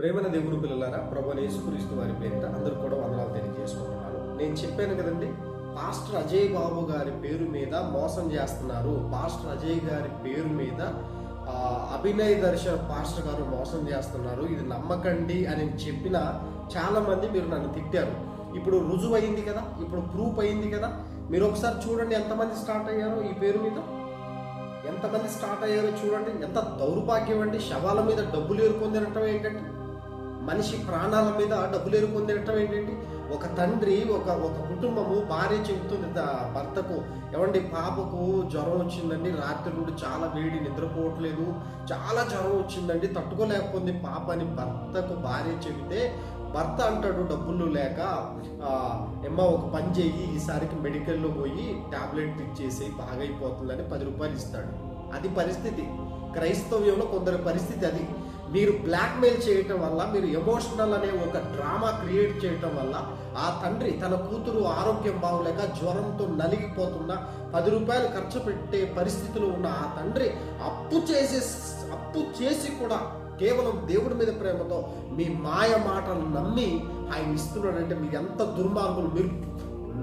ప్రేమన దేవుడు పిల్లలారా ప్రభు యేసుక్రీస్తు వారి పేరిట అందరూ కూడా వందనాలు తెలియజేసుకుంటున్నాను. నేను చెప్పాను కదండి పాస్టర్ అజయ్ బాబు గారి పేరు మీద మోసం చేస్తున్నారు. పాస్టర్ అజయ్ గారి పేరు మీద అభినయ్ దర్శన్ పాస్టర్ గారు మోసం చేస్తున్నారు. ఇది నమ్మకండి అని చెప్పిన చాలామంది మీరు నన్ను తిట్టారు. ఇప్పుడు రుజువు అయింది కదా ఇప్పుడు ప్రూఫ్ అయింది కదా. మీరు ఒకసారి చూడండి ఎంతమంది స్టార్ట్ అయ్యారో ఈ పేరు మీద. ఎంతమంది స్టార్ట్ అయ్యారో చూడండి ఎంత దౌర్భాగ్యం అండి. శవాల మీద డబ్బులు ఏరుకొందినటం ఏంటంటే మనిషి ప్రాణాల మీద డబ్బులు ఏరుకొందినటం ఏంటండి? ఒక తండ్రి ఒక ఒక కుటుంబము భార్య చెబుతుంది భర్తకు ఏమండి పాపకు జ్వరం వచ్చిందండి రాత్రి నుండి చాలా వేడి నిద్రపోవట్లేదు చాలా జ్వరం వచ్చిందండి తట్టుకోలేకపోయింది పాప అని భర్తకు భార్య చెబితే భర్త అంటాడు డబ్బులు లేక ఎమ్మ ఒక పని చేయి ఈసారికి మెడికల్లో పోయి టాబ్లెట్ ఇచ్చేసి బాగైపోతుందని పది రూపాయలు ఇస్తాడు. అది పరిస్థితి. క్రైస్తవ్యంలో కొందరి పరిస్థితి అది. మీరు బ్లాక్మెయిల్ చేయటం వల్ల మీరు ఎమోషనల్ అనే ఒక డ్రామా క్రియేట్ చేయటం వల్ల ఆ తండ్రి తన కూతురు ఆరోగ్యం బాగోలేక జ్వరంతో నలిగిపోతున్న పది రూపాయలు ఖర్చు పెట్టే పరిస్థితిలో ఉన్న ఆ తండ్రి అప్పు చేసే అప్పు చేసి కూడా కేవలం దేవుడి మీద ప్రేమతో మీ మాయ మాటలు నమ్మి ఆయన ఇస్తున్నాడంటే మీరు ఎంత దుర్మార్గులు మీరు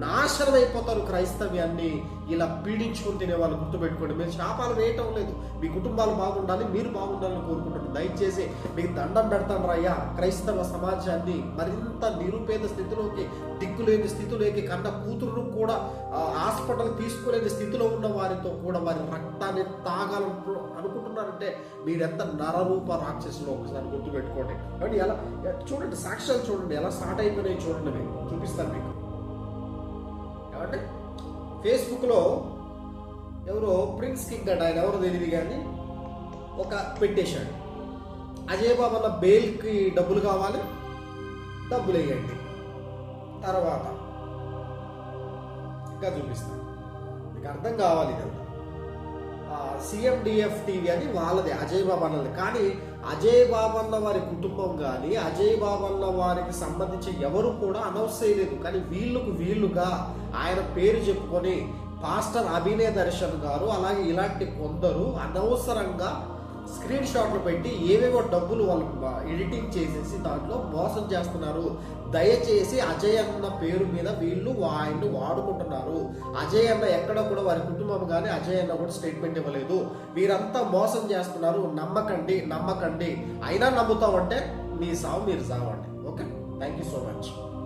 నాశనం అయిపోతారు క్రైస్తవ్యాన్ని ఇలా పీడించుకొని తినే వాళ్ళు గుర్తుపెట్టుకోండి. మీరు శాపాలు వేయటం లేదు. మీ కుటుంబాలు బాగుండాలి మీరు బాగుండాలని కోరుకుంటున్నాను దయచేసి మీకు దండం పెడతాను రయ్యా. క్రైస్తవ సమాజాన్ని మరింత నిరుపేద స్థితిలోకి దిక్కులేని స్థితిలోకి కన్న కూతురు కూడా హాస్పిటల్ తీసుకోలేని స్థితిలో ఉన్న వారితో కూడా వారి రక్తాన్ని తాగాలను అనుకుంటున్నారంటే మీరెంత నరరూప రాక్షసులు ఒకసారి గుర్తుపెట్టుకోండి. కాబట్టి ఎలా చూడండి సాక్ష్యాలు చూడండి. ఎలా స్టార్ట్ అయిపోయినాయి చూడండి మీకు చూపిస్తాను మీకు. కాబట్టి ఫేస్బుక్లో ఎవరో ప్రిన్స్ కింగ్ అంట ఆయన ఎవరో తెలియదు కానీ ఒక పెట్టేశాడు. అజయ్ బాబు అన్న బెయిల్కి డబ్బులు కావాలి డబ్బులు వేయండి. తర్వాత ఇంకా చూపిస్తాను. మీకు అర్థం కావాలి ఇదంతా. సిఎండిఎఫ్ టీవీ అని వాళ్ళది అజయ్ బాబాన్నది కానీ అజయ్ బాబన్న వారి కుటుంబం కానీ అజయ్ బాబన్న వారికి సంబంధించి ఎవరు కూడా అనౌన్స్ చేయలేదు. కానీ వీళ్ళకు వీళ్ళుగా ఆయన పేరు చెప్పుకొని పాస్టర్ అభినయ దర్శన్ గారు అలాగే ఇలాంటి కొందరు అనవసరంగా స్క్రీన్ షాట్లు పెట్టి ఏవేవో డబ్బులు వాళ్ళు ఎడిటింగ్ చేసేసి దాంట్లో మోసం చేస్తున్నారు. దయచేసి అజయ్ అన్న పేరు మీద వీళ్ళు ఆయన్ని వాడుకుంటున్నారు. అజయ్ అన్న ఎక్కడ కూడా వారి కుటుంబం కానీ అజయ్ అన్న కూడా స్టేట్మెంట్ ఇవ్వలేదు. వీరంతా మోసం చేస్తున్నారు. నమ్మకండి నమ్మకండి. అయినా నమ్ముతామంటే మీ సావు మీరు సావండి. Okay? Thank you so much